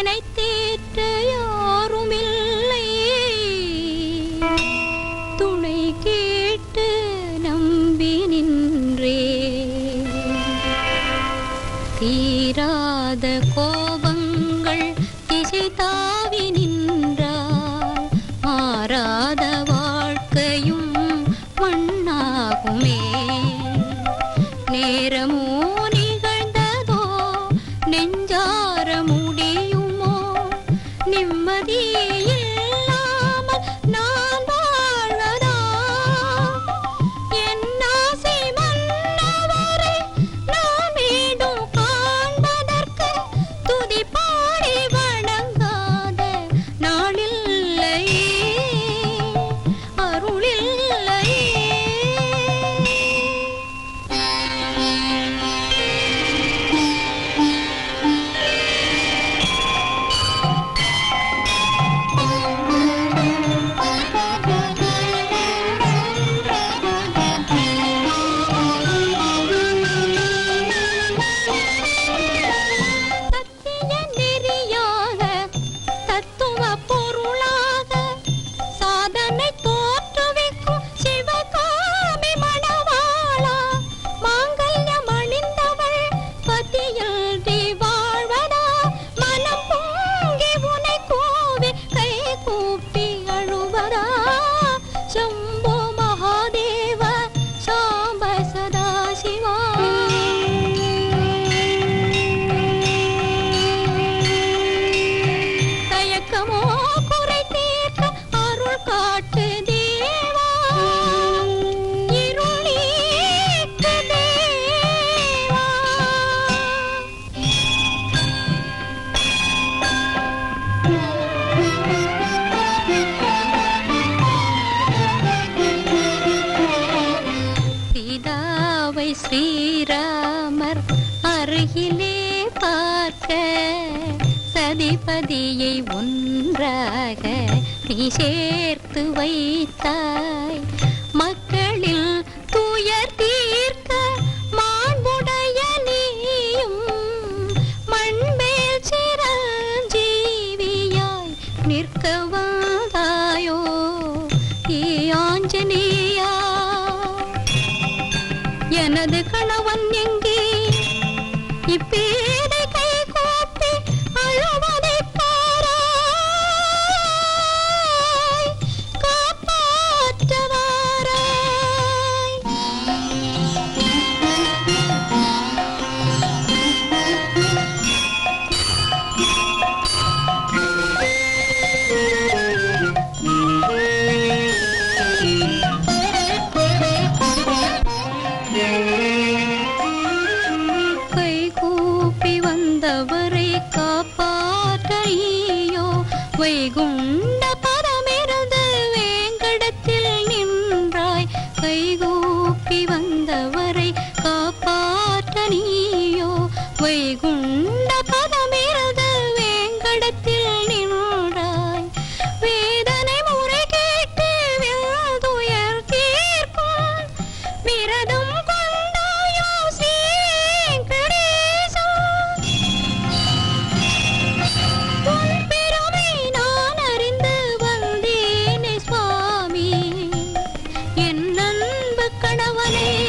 இதனை தீற்ற யாருமில்லை. துணை கேட்டு நம்பி நின்றே தீராத கோபங்கள் திசை தாவி நின்றார் மாறாத வாழ்க்கையும் மண்ணாகுமே. நேரம் Thì சீதாவை ஸ்ரீராமர் அருகிலே பார்க்க சதிபதியை ஒன்றாக நீ சேர்த்து வைத்தாய். மக்களில் துயர்த்தி எனது கணவன் எங்கே? இப்பே வைகுண்ட பரமிருந்து வேங்கடத்தில் நின்றாய். கைகூப்பி வந்தவரை காப்பாற்ற நீயோ. வைகுண்ட என் அன்பு கணவனே.